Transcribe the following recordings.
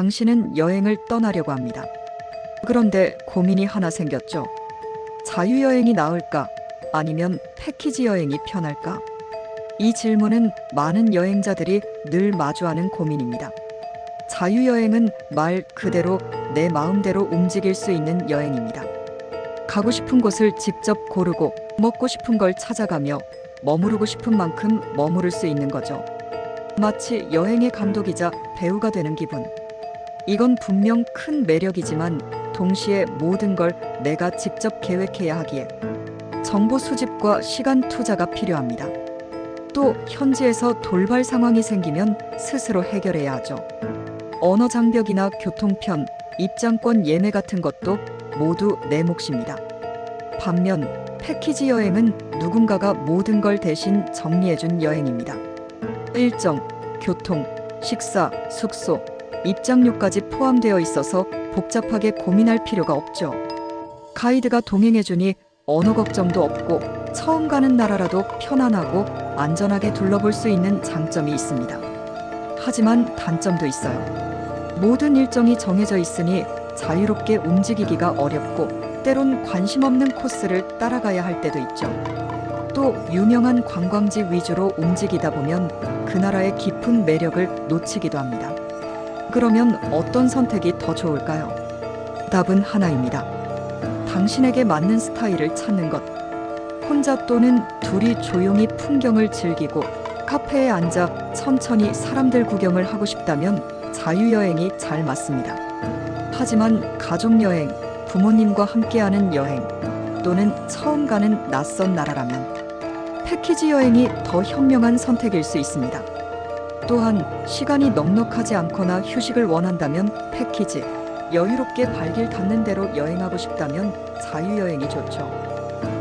당신은 여행을 떠나려고 합니다. 그런데 고민이 하나 생겼죠. 자유여행이 나을까? 아니면 패키지 여행이 편할까? 이 질문은 많은 여행자들이 늘 마주하는 고민입니다. 자유여행은 말 그대로 내 마음대로 움직일 수 있는 여행입니다. 가고 싶은 곳을 직접 고르고 먹고 싶은 걸 찾아가며 머무르고 싶은 만큼 머무를 수 있는 거죠. 마치 여행의 감독이자 배우가 되는 기분. 이건 분명 큰 매력이지만 동시에 모든 걸 내가 직접 계획해야 하기에 정보 수집과 시간 투자가 필요합니다. 또 현지에서 돌발 상황이 생기면 스스로 해결해야 하죠. 언어 장벽이나 교통편, 입장권 예매 같은 것도 모두 내 몫입니다. 반면 패키지 여행은 누군가가 모든 걸 대신 정리해준 여행입니다. 일정, 교통, 식사, 숙소, 입장료까지 포함되어 있어서 복잡하게 고민할 필요가 없죠. 가이드가 동행해주니 언어 걱정도 없고 처음 가는 나라라도 편안하고 안전하게 둘러볼 수 있는 장점이 있습니다. 하지만 단점도 있어요. 모든 일정이 정해져 있으니 자유롭게 움직이기가 어렵고 때론 관심 없는 코스를 따라가야 할 때도 있죠. 또 유명한 관광지 위주로 움직이다 보면 그 나라의 깊은 매력을 놓치기도 합니다. 그러면 어떤 선택이 더 좋을까요? 답은 하나입니다. 당신에게 맞는 스타일을 찾는 것. 혼자 또는 둘이 조용히 풍경을 즐기고 카페에 앉아 천천히 사람들 구경을 하고 싶다면 자유여행이 잘 맞습니다. 하지만 가족여행, 부모님과 함께하는 여행, 또는 처음 가는 낯선 나라라면 패키지 여행이 더 현명한 선택일 수 있습니다. 또한 시간이 넉넉하지 않거나 휴식을 원한다면 패키지, 여유롭게 발길 닿는 대로 여행하고 싶다면 자유여행이 좋죠.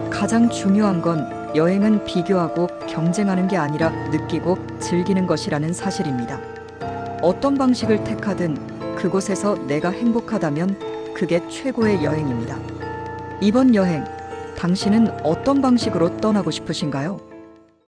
가장 중요한 건 여행은 비교하고 경쟁하는 게 아니라 느끼고 즐기는 것이라는 사실입니다. 어떤 방식을 택하든 그곳에서 내가 행복하다면 그게 최고의 여행입니다. 이번 여행, 당신은 어떤 방식으로 떠나고 싶으신가요?